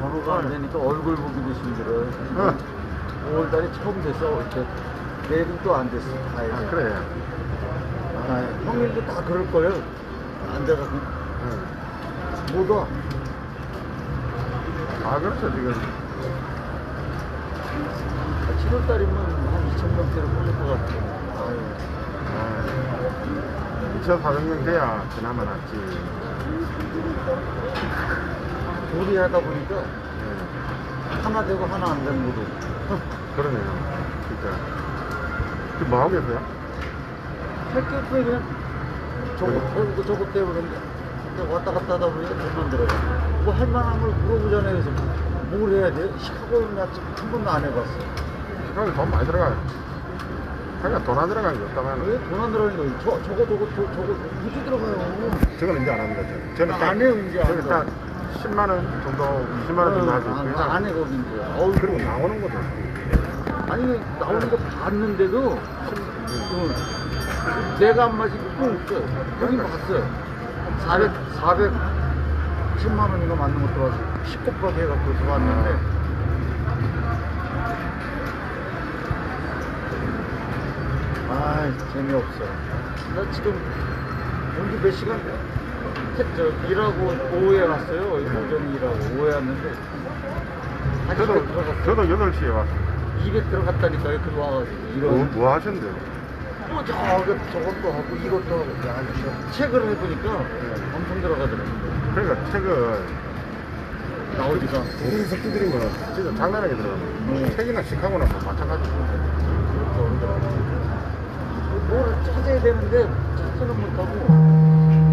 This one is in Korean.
번호가 안 되니까 얼굴 보기도 힘들어요. 어. 5월달에 처음 됐어. 이렇게 내일은 또 안 됐어. 다행이야. 아, 그래. 아, 형님도 다 그럴 거예요. 안 돼가지고 응. 못 와. 아, 그렇죠, 지금. 7월달이면 한 2천 명대로 뽑을 것 같아. 아유. 아, 2,400명 돼야 그나마 낫지. 둘이 하다 보니까 예. 하나 되고 하나 안 되는 거도. 그러네요. 진짜. 지금 뭐 하고 계세요? 없어요. 그냥 저거 네. 저거 태우는데 그냥 왔다 갔다 하다 보니까 돈만 들어가. 뭐 할 만한 걸 물어보잖아요. 그래서 뭘 해야 돼? 시카고는 아직 한 번도 안 해봤어. 시간이 돈 많이 들어가요. 그러니까 돈 안 들어가는 게 없다면 왜 돈 안 들어가는 거예요? 저, 저거 저거 저, 저거 무지 들어가요. 저건 이제 안 합니다. 저는. 저는 딱, 안 해요, 이제 안 저는 딱 10만 원 정도, 20만 원 정도 있고요. 안, 안 해, 거기 이제. 어우, 그리고 나오는 것도 아니, 나오는 거 봤는데도, 어, 내가 안 마시고 또 없어. 형이 봤어요. 400, 400, 10만 원인가 맞는 것 들어와서 19박 해갖고 들어왔는데, 아 재미없어. 나 지금 온지 몇 시간? 해- 저 일하고 오후에 왔어요. 오전 에 일하고 오후에 왔는데 한 저도, 시간 들어갔어. 저도 8시에 왔어요. 200 들어갔다니까요. 들어와가지고 뭐, 이런 뭐 하셨는데요? 뭐 저거 저것도 하고 이것도 하고 야 이거 책을 해보니까 엄청 들어가더라고요. 그러니까 책을 나오지가 계속 두드린 거는 진짜 장난하게 들어가요. 음. 책이나 식하고는 뭐 마찬가지죠. 그렇게 어려더라고요. 되는데 저는 못하고.